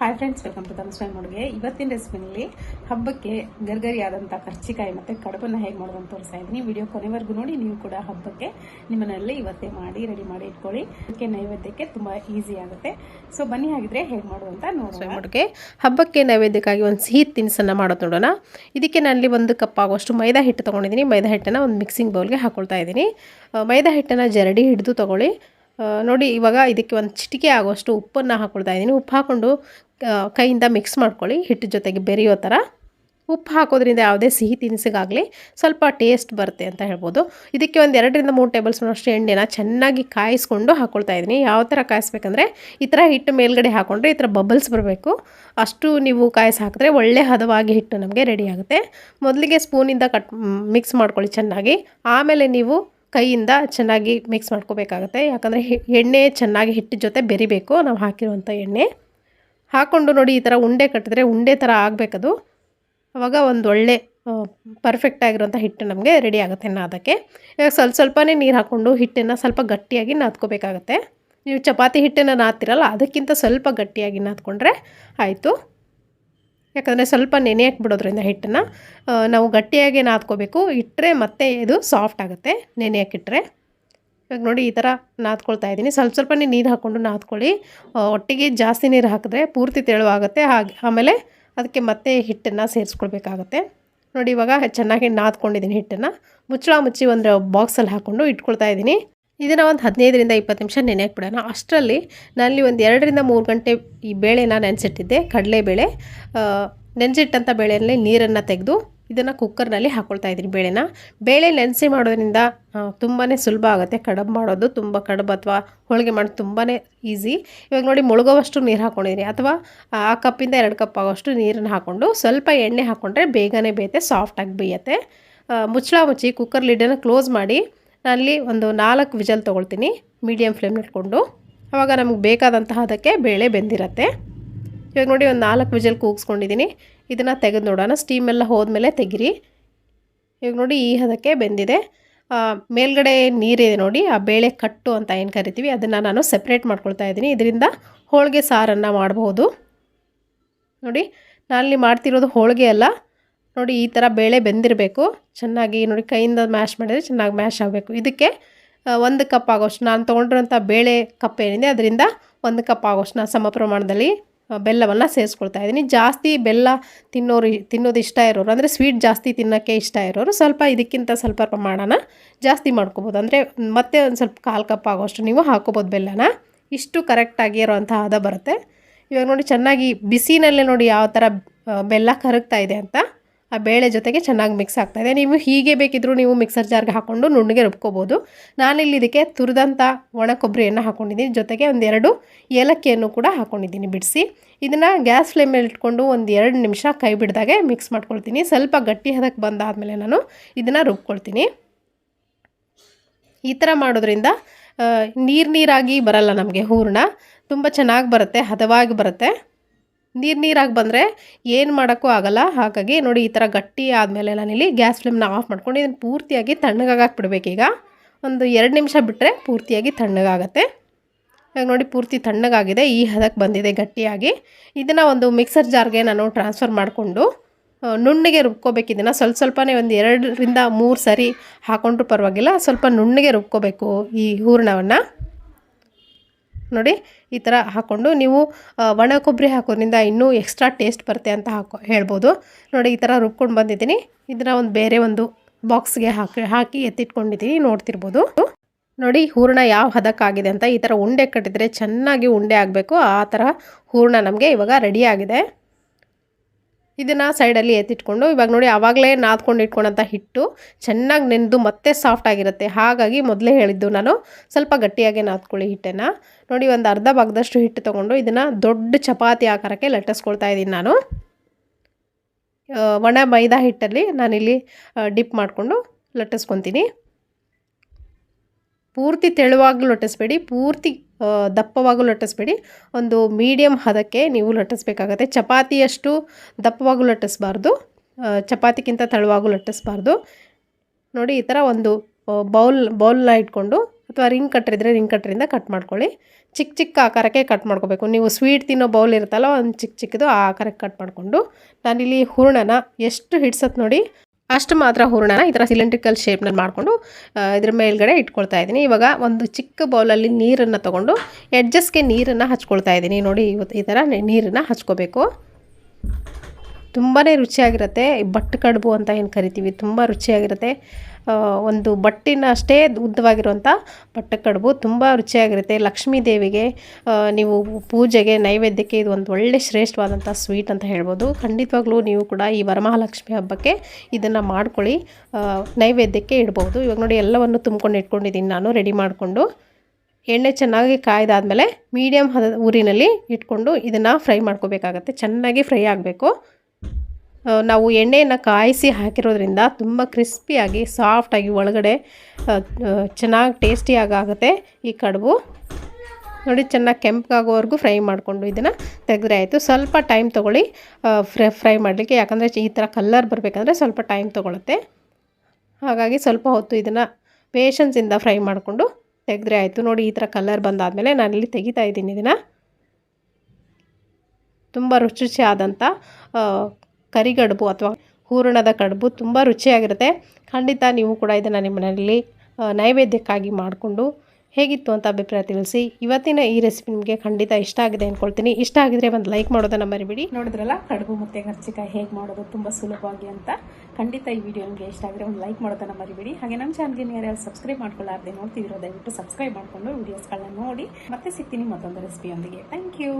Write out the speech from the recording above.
Hi friends welcome to ತಮ್ಮ ಸ್ವಯಂ ಅಡುಗೆ ಇವತ್ತಿನ ರೆಸಿಪಿನಲ್ಲಿ ಹಬ್ಬಕ್ಕೆ ಗರ್ಗರಿಯಾದಂಥ ಕರ್ಚಿಕಾಯಿ ಮತ್ತು ಕಡುಬನ್ನು ಹೇಗೆ ಮಾಡೋದು ಅಂತ ತೋರಿಸ್ತಾ ಇದ್ದೀನಿ. ವಿಡಿಯೋ ಕೊನೆವರೆಗೂ ನೋಡಿ, ನೀವು ಕೂಡ ಹಬ್ಬಕ್ಕೆ ನಿಮ್ಮನಲ್ಲಿ ಇವತ್ತೇ ಮಾಡಿ ರೆಡಿ ಮಾಡಿ ಇಟ್ಕೊಳ್ಳಿ. ಅದಕ್ಕೆ ನೈವೇದ್ಯಕ್ಕೆ ತುಂಬ ಈಸಿ ಆಗುತ್ತೆ. ಸೊ ಬನ್ನಿ ಹಾಗಿದ್ರೆ ಹೇಗೆ ಮಾಡುವಂತ ನೋಡೋಣ ಮಾಡೋಕ್ಕೆ ಹಬ್ಬಕ್ಕೆ ನೈವೇದ್ಯಕ್ಕಾಗಿ ಒಂದು ಸಿಹಿ ತಿನಿಸನ್ನು ಮಾಡೋದು ನೋಡೋಣ. ಇದಕ್ಕೆ ನಾನಲ್ಲಿ ಒಂದು ಕಪ್ ಆಗುವಷ್ಟು ಮೈದಾ ಹಿಟ್ಟು ತೊಗೊಂಡಿದ್ದೀನಿ. ಮೈದಾ ಹಿಟ್ಟನ್ನು ಒಂದು ಮಿಕ್ಸಿಂಗ್ ಬೌಲ್ಗೆ ಹಾಕೊಳ್ತಾ ಇದ್ದೀನಿ. ಮೈದಾ ಹಿಟ್ಟನ್ನು ಜರಡಿ ಹಿಡಿದು ತೊಗೊಳ್ಳಿ. ನೋಡಿ ಇವಾಗ ಇದಕ್ಕೆ ಒಂದು ಚಿಟಿಕೆ ಆಗುವಷ್ಟು ಉಪ್ಪನ್ನು ಹಾಕ್ಕೊಳ್ತಾ ಇದ್ದೀನಿ. ಉಪ್ಪು ಹಾಕ್ಕೊಂಡು ಕೈಯಿಂದ ಮಿಕ್ಸ್ ಮಾಡ್ಕೊಳ್ಳಿ, ಹಿಟ್ಟು ಜೊತೆಗೆ ಬೆರೆಯೋ ಥರ ಉಪ್ಪು ಹಾಕೋದ್ರಿಂದ ಯಾವುದೇ ಸಿಹಿ ತಿನಿಸಿಗಾಗಲಿ ಸ್ವಲ್ಪ ಟೇಸ್ಟ್ ಬರುತ್ತೆ ಅಂತ ಹೇಳ್ಬೋದು. ಇದಕ್ಕೆ ಒಂದು ಎರಡರಿಂದ ಮೂರು ಟೇಬಲ್ ಸ್ಪೂನ್ ಎಣ್ಣೆನ ಚೆನ್ನಾಗಿ ಕಾಯಿಸ್ಕೊಂಡು ಹಾಕ್ಕೊಳ್ತಾ ಇದ್ದೀನಿ. ಯಾವ ಥರ ಕಾಯಿಸ್ಬೇಕಂದ್ರೆ ಈ ಥರ ಹಿಟ್ಟು ಮೇಲ್ಗಡೆ ಹಾಕ್ಕೊಂಡ್ರೆ ಈ ಥರ ಬಬಲ್ಸ್ ಬರಬೇಕು. ಅಷ್ಟು ನೀವು ಕಾಯಿಸಿ ಹಾಕಿದ್ರೆ ಒಳ್ಳೆ ಹದವಾಗಿ ಹಿಟ್ಟು ನಮಗೆ ರೆಡಿ ಆಗುತ್ತೆ. ಮೊದಲಿಗೆ ಸ್ಪೂನಿಂದ ಕಟ್ ಮಿಕ್ಸ್ ಮಾಡ್ಕೊಳ್ಳಿ ಚೆನ್ನಾಗಿ. ಆಮೇಲೆ ನೀವು ಕೈಯಿಂದ ಚೆನ್ನಾಗಿ ಮಿಕ್ಸ್ ಮಾಡ್ಕೋಬೇಕಾಗತ್ತೆ. ಯಾಕಂದರೆ ಎಣ್ಣೆ ಚೆನ್ನಾಗಿ ಹಿಟ್ಟು ಜೊತೆ ಬೆರಿಬೇಕು. ನಾವು ಹಾಕಿರುವಂಥ ಎಣ್ಣೆ. ಹಾಕ್ಕೊಂಡು ನೋಡಿ ಈ ಥರ ಉಂಡೆ ಕಟ್ಟಿದ್ರೆ ಉಂಡೆ ಥರ ಆಗಬೇಕದು. ಆವಾಗ ಒಂದು ಒಳ್ಳೆ ಪರ್ಫೆಕ್ಟ್ ಹಿಟ್ಟು ನಮಗೆ ರೆಡಿ ಆಗುತ್ತೆ ನಾದಕ್ಕೆ ಇವಾಗ ಸ್ವಲ್ಪ ಸ್ವಲ್ಪನೇ ನೀರು ಹಾಕ್ಕೊಂಡು ಹಿಟ್ಟನ್ನು ಸ್ವಲ್ಪ ಗಟ್ಟಿಯಾಗಿ ನಾದ್ಕೋಬೇಕಾಗತ್ತೆ. ನೀವು ಚಪಾತಿ ಹಿಟ್ಟನ್ನು ನಾದ್ತಿರಲ್ಲ, ಅದಕ್ಕಿಂತ ಸ್ವಲ್ಪ ಗಟ್ಟಿಯಾಗಿ ನಾದ್ಕೊಂಡ್ರೆ ಆಯಿತು. ಯಾಕಂದರೆ ಸ್ವಲ್ಪ ನೆನೆ ಹಾಕ್ಬಿಡೋದ್ರಿಂದ ಹಿಟ್ಟನ್ನು ನಾವು ಗಟ್ಟಿಯಾಗಿ ನಾದ್ಕೋಬೇಕು. ಇಟ್ಟರೆ ಮತ್ತೆ ಇದು ಸಾಫ್ಟ್ ಆಗುತ್ತೆ ನೆನೆಯಕ್ಕಿಟ್ರೆ ಇವಾಗ ನೋಡಿ ಈ ಥರ ನಾದ್ಕೊಳ್ತಾ ಇದ್ದೀನಿ. ಸ್ವಲ್ಪ ಸ್ವಲ್ಪನೇ ನೀರು ಹಾಕ್ಕೊಂಡು ನಾದ್ಕೊಳ್ಳಿ. ಒಟ್ಟಿಗೆ ಜಾಸ್ತಿ ನೀರು ಹಾಕಿದ್ರೆ ಪೂರ್ತಿ ತೆಳುವಾಗುತ್ತೆ. ಹಾಗೆ, ಆಮೇಲೆ ಅದಕ್ಕೆ ಮತ್ತೆ ಹಿಟ್ಟನ್ನು ಸೇರಿಸ್ಕೊಳ್ಬೇಕಾಗತ್ತೆ. ನೋಡಿ ಇವಾಗ ಚೆನ್ನಾಗಿ ನಾದ್ಕೊಂಡಿದ್ದೀನಿ ಹಿಟ್ಟನ್ನು. ಮುಚ್ಚಳ ಮುಚ್ಚಿ ಒಂದು ಬಾಕ್ಸಲ್ಲಿ ಹಾಕ್ಕೊಂಡು ಇಟ್ಕೊಳ್ತಾ ಇದ್ದೀನಿ. ಇದನ್ನು ಒಂದು ಹದಿನೈದರಿಂದ ಇಪ್ಪತ್ತು ನಿಮಿಷ ನೆನೆಯಕ್ಕೆ ಬಿಡೋಣ. ಅಷ್ಟರಲ್ಲಿ ನಾನಲ್ಲಿ ಒಂದು ಎರಡರಿಂದ ಮೂರು ಗಂಟೆ ಈ ಬೇಳೆನ ನೆನೆಸಿಟ್ಟಿದ್ದೆ. ಕಡಲೆಬೇಳೆ. ಬೇಳೆ ನೆನೆಸಿಟ್ಟಂಥ ಬೇಳೆಯಲ್ಲಿ ನೀರನ್ನು ತೆಗೆದು ಇದನ್ನು ಕುಕ್ಕರ್ನಲ್ಲಿ ಹಾಕ್ಕೊಳ್ತಾ ಇದ್ದೀನಿ ಬೇಳೆನ. ಬೇಳೆ ನೆನೆಸಿ ಮಾಡೋದ್ರಿಂದ ತುಂಬಾ ಸುಲಭ ಆಗುತ್ತೆ. ಕಡುಬು ಮಾಡೋದು ತುಂಬ ಕಡುಬು ಅಥವಾ ಹೋಳಿಗೆ ಮಾಡೋದು ತುಂಬಾ ಈಸಿ ಇವಾಗ ನೋಡಿ ಮುಳುಗೋವಷ್ಟು ನೀರು ಹಾಕ್ಕೊಂಡಿದ್ದೀನಿ ಅಥವಾ, ಆ ಕಪ್ಪಿಂದ ಎರಡು ಕಪ್ ಆಗೋಷ್ಟು ನೀರನ್ನು ಹಾಕ್ಕೊಂಡು ಸ್ವಲ್ಪ ಎಣ್ಣೆ ಹಾಕ್ಕೊಂಡ್ರೆ ಬೇಗನೆ ಬೇಯುತ್ತೆ ಸಾಫ್ಟಾಗಿ ಬೇಯುತ್ತೆ. ಮುಚ್ಚಳ ಮುಚ್ಚಿ ಕುಕ್ಕರ್ ಲಿಡನ್ನು ಕ್ಲೋಸ್ ಮಾಡಿ ನಾನಲ್ಲಿ ಒಂದು ನಾಲ್ಕು ವಿಜಲ್ ತೊಗೊಳ್ತೀನಿ. ಮೀಡಿಯಮ್ ಫ್ಲೇಮ್ ಇಟ್ಕೊಂಡು. ಆವಾಗ ನಮಗೆ ಬೇಕಾದಂತಹ ಅದಕ್ಕೆ ಬೇಳೆ ಬೆಂದಿರತ್ತೆ. ಇವಾಗ ನೋಡಿ ಒಂದು ನಾಲ್ಕು ವಿಜಲ್ ಕೂಗಿಸ್ಕೊಂಡಿದ್ದೀನಿ ಇದನ್ನು ತೆಗೆದು ನೋಡೋಣ. ಸ್ಟೀಮ್ ಎಲ್ಲ ಹೋದ್ಮೇಲೆ ತೆಗಿರಿ. ಇವಾಗ ನೋಡಿ ಈ ಹದಕ್ಕೆ ಬೆಂದಿದೆ. ಮೇಲ್ಗಡೆ ನೀರಿದೆ ನೋಡಿ. ಆ ಬೇಳೆ ಕಟ್ಟು ಅಂತ ಏನು ಕರಿತೀವಿ, ಅದನ್ನು ನಾನು ಸೆಪ್ರೇಟ್ ಮಾಡ್ಕೊಳ್ತಾ ಇದ್ದೀನಿ ಇದರಿಂದ ಹೋಳಿಗೆ ಸಾರನ್ನು ಮಾಡಬಹುದು. ನೋಡಿ ನಾನಲ್ಲಿ ಮಾಡ್ತಿರೋದು ಹೋಳಿಗೆ ಅಲ್ಲ. ನೋಡಿ, ಈ ಥರ ಬೇಳೆ ಬೆಂದಿರಬೇಕು. ಚೆನ್ನಾಗಿ ನೋಡಿ ಕೈಯಿಂದ ಮ್ಯಾಶ್ ಮಾಡಿದರೆ ಚೆನ್ನಾಗಿ ಮ್ಯಾಶ್ ಆಗಬೇಕು. ಇದಕ್ಕೆ ಒಂದು ಕಪ್ ಆಗೋಷ್ಟು. ನಾನು ತೊಗೊಂಡಿರೋಂಥ ಬೇಳೆ ಕಪ್ ಏನಿದೆ, ಅದರಿಂದ ಒಂದು ಕಪ್ ಆಗೋಷ್ಟು. ನಾನು ಸಮ ಪ್ರಮಾಣದಲ್ಲಿ ಬೆಲ್ಲವನ್ನು ಸೇರಿಸ್ಕೊಳ್ತಾ ಇದ್ದೀನಿ. ಜಾಸ್ತಿ ಬೆಲ್ಲ ತಿನ್ನೋರು ತಿನ್ನೋದು ಇಷ್ಟ ಇರೋರು ಅಂದರೆ ಸ್ವೀಟ್ ಜಾಸ್ತಿ ತಿನ್ನೋಕ್ಕೆ ಇಷ್ಟ ಇರೋರು ಸ್ವಲ್ಪ ಇದಕ್ಕಿಂತ ಸ್ವಲ್ಪ ಪ್ರಮಾಣನ ಜಾಸ್ತಿ ಮಾಡ್ಕೋಬೋದು. ಅಂದರೆ ಮತ್ತೆ ಒಂದು ಸ್ವಲ್ಪ ಕಾಲು ಕಪ್ ಆಗೋಷ್ಟು ನೀವು ಹಾಕೋಬೋದು ಬೆಲ್ಲನ. ಇಷ್ಟು ಕರೆಕ್ಟಾಗಿ ಇರೋವಂಥ ಹದ ಬರುತ್ತೆ. ಇವಾಗ ನೋಡಿ ಚೆನ್ನಾಗಿ ಬಿಸಿನಲ್ಲೇ ನೋಡಿ ಯಾವ ಥರ ಬೆಲ್ಲ ಕರಗ್ತಾ ಇದೆ ಅಂತ. ಆ ಬೇಳೆ ಜೊತೆಗೆ ಚೆನ್ನಾಗಿ ಮಿಕ್ಸ್ ಆಗ್ತಾ ಇದೆ. ನೀವು ಹೀಗೆ ಬೇಕಿದ್ದರೂ ನೀವು ಮಿಕ್ಸರ್ ಜಾರ್ಗೆ ಹಾಕ್ಕೊಂಡು ನುಣ್ಣಗೆ ರುಬ್ಕೋಬೋದು. ನಾನಿಲ್ಲಿ ಇದಕ್ಕೆ ತುರಿದಂಥ ಒಣ ಕೊಬ್ಬರಿಯನ್ನು ಹಾಕ್ಕೊಂಡಿದ್ದೀನಿ ಜೊತೆಗೆ ಒಂದೆರಡು ಏಲಕ್ಕಿಯನ್ನು ಕೂಡ ಹಾಕ್ಕೊಂಡಿದ್ದೀನಿ ಬಿಡಿಸಿ. ಇದನ್ನು ಗ್ಯಾಸ್ ಫ್ಲೇಮಲ್ಲಿ ಇಟ್ಕೊಂಡು ಒಂದು ಎರಡು ನಿಮಿಷ ಕೈ ಬಿಡ್ದಾಗೆ ಮಿಕ್ಸ್ ಮಾಡ್ಕೊಳ್ತೀನಿ. ಸ್ವಲ್ಪ ಗಟ್ಟಿ ಹದಕ್ಕೆ ಬಂದಾದಮೇಲೆ ನಾನು ಇದನ್ನು ರುಬ್ಕೊಳ್ತೀನಿ. ಈ ಥರ ಮಾಡೋದ್ರಿಂದ ನೀರು ನೀರಾಗಿ ಬರಲ್ಲ ನಮಗೆ ಹೂರಣ. ತುಂಬ ಚೆನ್ನಾಗಿ ಬರುತ್ತೆ, ಹದವಾಗಿ ಬರುತ್ತೆ. ನೀರು ನೀರಾಗಿ ಬಂದರೆ ಏನು ಮಾಡೋಕ್ಕೂ ಆಗಲ್ಲ. ಹಾಗಾಗಿ ನೋಡಿ ಈ ಥರ ಗಟ್ಟಿ ಆದಮೇಲೆ ನಾನಿಲ್ಲಿ ಗ್ಯಾಸ್ ಫ್ಲೇಮ್ನ ಆಫ್ ಮಾಡ್ಕೊಂಡು ಇದನ್ನು ಪೂರ್ತಿಯಾಗಿ ತಣ್ಣಗಾಗಕ್ಕೆ ಬಿಡಬೇಕೀಗ ಒಂದು ಎರಡು ನಿಮಿಷ ಬಿಟ್ಟರೆ ಪೂರ್ತಿಯಾಗಿ ತಣ್ಣಗಾಗತ್ತೆ. ಇವಾಗ ನೋಡಿ ಪೂರ್ತಿ ತಣ್ಣಗಾಗಿದೆ. ಈ ಹದಕ್ಕೆ ಬಂದಿದೆ ಗಟ್ಟಿಯಾಗಿ. ಇದನ್ನು ಒಂದು ಮಿಕ್ಸರ್ ಜಾರ್ಗೆ ನಾನು ಟ್ರಾನ್ಸ್ಫರ್ ಮಾಡಿಕೊಂಡು ನುಣ್ಣಗೆ ರುಬ್ಕೋಬೇಕು ಇದನ್ನು. ಸ್ವಲ್ಪ ಸ್ವಲ್ಪನೇ ಒಂದು ಎರಡರಿಂದ ಮೂರು ಸರಿ ಹಾಕೊಂಡ್ರೂ ಪರವಾಗಿಲ್ಲ. ಸ್ವಲ್ಪ ನುಣ್ಣಗೆ ರುಬ್ಕೋಬೇಕು ಈ ಹೂರಣವನ್ನು. ನೋಡಿ, ಈ ಥರ ಹಾಕ್ಕೊಂಡು ನೀವು ಒಣ ಕೊಬ್ಬರಿ ಹಾಕೋದ್ರಿಂದ ಇನ್ನೂ ಎಕ್ಸ್ಟ್ರಾ ಟೇಸ್ಟ್ ಬರುತ್ತೆ ಅಂತ ಹಾಕೊ, ಹೇಳ್ಬೋದು. ನೋಡಿ, ಈ ಥರ ರುಬ್ಕೊಂಡು ಬಂದಿದ್ದೀನಿ. ಇದನ್ನು ಒಂದು ಬೇರೆ ಒಂದು ಬಾಕ್ಸ್ಗೆ ಹಾಕಿ ಹಾಕಿ ಎತ್ತಿಟ್ಕೊಂಡಿದ್ದೀನಿ ನೋಡ್ತಿರ್ಬೋದು. ನೋಡಿ, ಹೂರಣ ಯಾವ ಹದಕ್ಕಾಗಿದೆ ಅಂತ ಈ ಥರ ಉಂಡೆ ಕಟ್ಟಿದರೆ ಚೆನ್ನಾಗಿ ಉಂಡೆ ಆಗಬೇಕು. ಆ ಥರ ಹೂರಣ ನಮಗೆ ಇವಾಗ ರೆಡಿಯಾಗಿದೆ ಇದನ್ನು ಸೈಡಲ್ಲಿ ಎತ್ತಿಟ್ಕೊಂಡು, ಇವಾಗ ನೋಡಿ ಆವಾಗಲೇ ನಾದ್ಕೊಂಡು ಇಟ್ಕೊಂಡಂಥ ಹಿಟ್ಟು ಚೆನ್ನಾಗಿ ನೆನೆದು ಮತ್ತೆ ಸಾಫ್ಟ್ ಆಗಿರುತ್ತೆ. ಹಾಗಾಗಿ ಮೊದಲೇ ಹೇಳಿದ್ದು ನಾನು ಸ್ವಲ್ಪ ಗಟ್ಟಿಯಾಗಿ ನಾದ್ಕೊಳ್ಳಿ ಹಿಟ್ಟನ್ನು. ನೋಡಿ ಒಂದು ಅರ್ಧ ಭಾಗದಷ್ಟು ಹಿಟ್ಟು ತೊಗೊಂಡು ಇದನ್ನು ದೊಡ್ಡ ಚಪಾತಿ ಆಕಾರಕ್ಕೆ ಲಟ್ಟಿಸ್ಕೊಳ್ತಾ ಇದ್ದೀನಿ ನಾನು. ಒಣ ಮೈದಾ ಹಿಟ್ಟಲ್ಲಿ ನಾನಿಲ್ಲಿ ಡಿಪ್ ಮಾಡಿಕೊಂಡು ಲಟ್ಟಿಸ್ಕೊತೀನಿ. ಪೂರ್ತಿ ತೆಳುವಾಗಲೂ ಲಟ್ಟಿಸ್ಬೇಡಿ. ಪೂರ್ತಿ ದಪ್ಪವಾಗೂ ಲಟ್ಟಿಸ್ಬೇಡಿ. ಒಂದು ಮೀಡಿಯಮ್ ಹದಕ್ಕೆ ನೀವು ಲಟ್ಟಿಸ್ಬೇಕಾಗತ್ತೆ. ಚಪಾತಿಯಷ್ಟು ದಪ್ಪವಾಗೂ ಲಟ್ಟಿಸ್ಬಾರ್ದು. ಚಪಾತಿಗಿಂತ ತೆಳುವಾಗೂ ಲಟ್ಟಿಸ್ಬಾರ್ದು. ನೋಡಿ, ಈ ಥರ ಒಂದು ಬೌಲ್ ಬೌಲ್ನ ಇಟ್ಕೊಂಡು ಅಥವಾ ರಿಂಗ್ ಕಟ್ಟರಿದ್ರೆ ರಿಂಗ್ ಕಟ್ಟರಿಂದ ಕಟ್ ಮಾಡ್ಕೊಳ್ಳಿ. ಚಿಕ್ಕ ಚಿಕ್ಕ ಆಕಾರಕ್ಕೆ ಕಟ್ ಮಾಡ್ಕೋಬೇಕು. ನೀವು ಸ್ವೀಟ್ ತಿನ್ನೋ ಬೌಲ್ ಇರುತ್ತಲ್ಲ, ಒಂದು ಚಿಕ್ಕ ಚಿಕ್ಕದು ಆ ಆಕಾರಕ್ಕೆ ಕಟ್ ಮಾಡಿಕೊಂಡು ನಾನಿಲ್ಲಿ ಹೂರ್ಣನ ಎಷ್ಟು ಹಿಡ್ಸತ್ತೆ ನೋಡಿ ಅಷ್ಟು ಮಾತ್ರ ಹೂರಣನ ಈ ಥರ ಸಿಲಿಂಡ್ರಿಕಲ್ ಶೇಪ್ನಲ್ಲಿ ಮಾಡಿಕೊಂಡು ಇದ್ರ ಮೇಲ್ಗಡೆ ಇಟ್ಕೊಳ್ತಾ ಇದ್ದೀನಿ. ಇವಾಗ ಒಂದು ಚಿಕ್ಕ ಬೌಲಲ್ಲಿ ನೀರನ್ನು ತೊಗೊಂಡು ಎಡ್ಜಸ್ಟ್ಗೆ ನೀರನ್ನು ಹಚ್ಕೊಳ್ತಾ ಇದ್ದೀನಿ. ನೋಡಿ, ಇವತ್ತು ಈ ಥರ ನೀರನ್ನು ಹಚ್ಕೋಬೇಕು. ತುಂಬಾ ರುಚಿಯಾಗಿರುತ್ತೆ. ಬಟ್ ಕಡುಬು ಅಂತ ಏನು ಕರಿತೀವಿ, ತುಂಬ ರುಚಿಯಾಗಿರುತ್ತೆ. ಒಂದು ಬಟ್ಟಿನ ಅಷ್ಟೇ ಉದ್ದವಾಗಿರುವಂಥ ಬಟ್ಟೆ ಕಡುಬು ತುಂಬ ರುಚಿಯಾಗಿರುತ್ತೆ. ಲಕ್ಷ್ಮೀ ದೇವಿಗೆ ನೀವು ಪೂಜೆಗೆ, ನೈವೇದ್ಯಕ್ಕೆ ಇದು ಒಂದು ಒಳ್ಳೆ ಶ್ರೇಷ್ಠವಾದಂಥ ಸ್ವೀಟ್ ಅಂತ ಹೇಳ್ಬೋದು. ಖಂಡಿತವಾಗ್ಲೂ ನೀವು ಕೂಡ ಈ ವರಮಹಾಲಕ್ಷ್ಮಿ ಹಬ್ಬಕ್ಕೆ ಇದನ್ನು ಮಾಡ್ಕೊಳ್ಳಿ. ನೈವೇದ್ಯಕ್ಕೆ ಇಡ್ಬೋದು. ಇವಾಗ ನೋಡಿ ಎಲ್ಲವನ್ನು ತುಂಬ್ಕೊಂಡು ಇಟ್ಕೊಂಡಿದ್ದೀನಿ ನಾನು, ರೆಡಿ ಮಾಡಿಕೊಂಡು. ಎಣ್ಣೆ ಚೆನ್ನಾಗಿ ಕಾಯ್ದಾದ್ಮೇಲೆ ಮೀಡಿಯಮ್ ಹದ ಊರಿನಲ್ಲಿ ಇಟ್ಕೊಂಡು ಇದನ್ನು ಫ್ರೈ ಮಾಡ್ಕೋಬೇಕಾಗತ್ತೆ. ಚೆನ್ನಾಗಿ ಫ್ರೈ ಆಗಬೇಕು. ನಾವು ಎಣ್ಣೆಯನ್ನು ಕಾಯಿಸಿ ಹಾಕಿರೋದ್ರಿಂದ ತುಂಬ ಕ್ರಿಸ್ಪಿಯಾಗಿ ಸಾಫ್ಟಾಗಿ ಒಳಗಡೆ ಚೆನ್ನಾಗಿ ಟೇಸ್ಟಿಯಾಗಿ ಆಗುತ್ತೆ ಈ ಕಡುಬು. ನೋಡಿ ಚೆನ್ನಾಗಿ ಕೆಂಪಗಾಗೋವರೆಗೂ ಫ್ರೈ ಮಾಡಿಕೊಂಡು ಇದನ್ನು ತೆಗೆದ್ರೆ ಆಯಿತು. ಸ್ವಲ್ಪ ಟೈಮ್ ತೊಗೊಳ್ಳಿ ಫ್ರೈ ಫ್ರೈ ಮಾಡಲಿಕ್ಕೆ. ಯಾಕಂದರೆ ಈ ಥರ ಕಲ್ಲರ್ ಬರಬೇಕಂದ್ರೆ ಸ್ವಲ್ಪ ಟೈಮ್ ತೊಗೊಳುತ್ತೆ. ಹಾಗಾಗಿ ಸ್ವಲ್ಪ ಹೊತ್ತು ಇದನ್ನು ಪೇಷನ್ಸಿಂದ ಫ್ರೈ ಮಾಡಿಕೊಂಡು ತೆಗೆದ್ರೆ ಆಯಿತು. ನೋಡಿ ಈ ಥರ ಕಲ್ಲರ್ ಬಂದಾದಮೇಲೆ ನಾನಿಲ್ಲಿ ತೆಗಿತಾ ಇದ್ದೀನಿ ಇದನ್ನು. ತುಂಬ ರುಚಿ ರುಚಿಯಾದಂಥ ಕರಿಗಡುಬು ಅಥವಾ ಹೂರಣದ ಕಡುಬು ತುಂಬ ರುಚಿಯಾಗಿರುತ್ತೆ. ಖಂಡಿತ ನೀವು ಕೂಡ ಇದನ್ನು ನಿಮ್ಮ ಮನೆಯಲ್ಲಿ ನೈವೇದ್ಯಕ್ಕಾಗಿ ಮಾಡಿಕೊಂಡು ಹೇಗಿತ್ತು ಅಂತ ಅಭಿಪ್ರಾಯ ತಿಳಿಸಿ. ಇವತ್ತಿನ ಈ ರೆಸಿಪಿ ನಿಮಗೆ ಖಂಡಿತ ಇಷ್ಟ ಆಗಿದೆ ಅಂದ್ಕೊಳ್ತೀನಿ ಇಷ್ಟ ಆಗಿದ್ರೆ ಒಂದು ಲೈಕ್ ಮಾಡೋದನ್ನು ಮರಿಬೇಡಿ. ನೋಡಿದ್ರಲ್ಲ, ಕಡುಬು ಮತ್ತೆ ಕರ್ಚಿಕಾಯಿ ಹೇಗೆ ಮಾಡೋದು ತುಂಬ ಸುಲಭವಾಗಿ ಅಂತ. ಖಂಡಿತ ಈ ವಿಡಿಯೋ ನಿಮಗೆ ಇಷ್ಟ ಆಗಿದ್ರೆ ಒಂದು ಲೈಕ್ ಮಾಡೋದನ್ನ ಮರಿಬೇಡಿ. ಹಾಗೆ ನಮ್ಮ ಚಾನಲ್ಗೆ ನೀವು ಯಾರು ಸಬ್ಸ್ಕ್ರೈಬ್ ಮಾಡ್ಕೊಳ್ಳಾರ್ದೆ ನೋಡ್ತಿದ್ದೀರೋ ದಯವಿಟ್ಟು ಸಬ್ಸ್ಕ್ರೈಬ್ ಮಾಡಿಕೊಂಡು ವೀಡಿಯೋಸ್ಗಳನ್ನ ನೋಡಿ. ಮತ್ತೆ ಸಿಗ್ತೀನಿ ಮತ್ತೊಂದು ರೆಸಿಪಿಯೊಂದಿಗೆ ಥ್ಯಾಂಕ್ ಯು